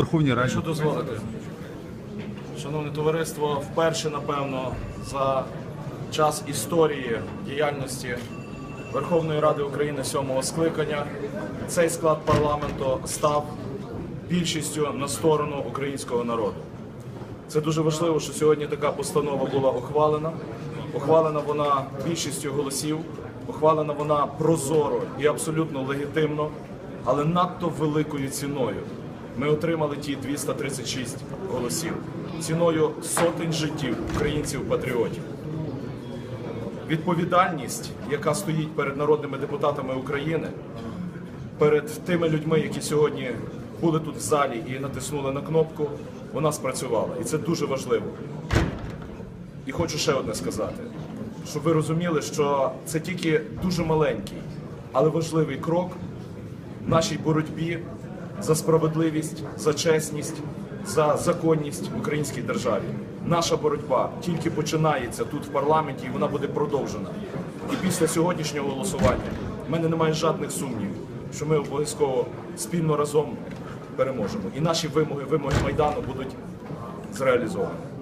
Верховній Раді. Якщо дозволите, шановне товариство, вперше, напевно, за час історії діяльності Верховної Ради України сьомого скликання цей склад парламенту став більшістю на сторону українського народу. Це дуже важливо, що сьогодні така постанова була ухвалена. Ухвалена вона більшістю голосів, ухвалена вона прозоро і абсолютно легітимно, але надто великою ціною. Ми отримали ті 236 голосів ціною сотень життів українців-патріотів. Відповідальність, яка стоїть перед народними депутатами України, перед тими людьми, які сьогодні були тут в залі і натиснули на кнопку, вона спрацювала. І це дуже важливо. І хочу ще одне сказати, щоб ви розуміли, що це тільки дуже маленький, але важливий крок в нашій боротьбі за справедливість, за чесність, за законність в українській державі. Наша боротьба тільки починається тут в парламенті, і вона буде продовжена. І після сьогоднішнього голосування в мене немає жодних сумнівів, що ми обов'язково спільно разом переможемо. І наші вимоги, вимоги майдану будуть зреалізовані.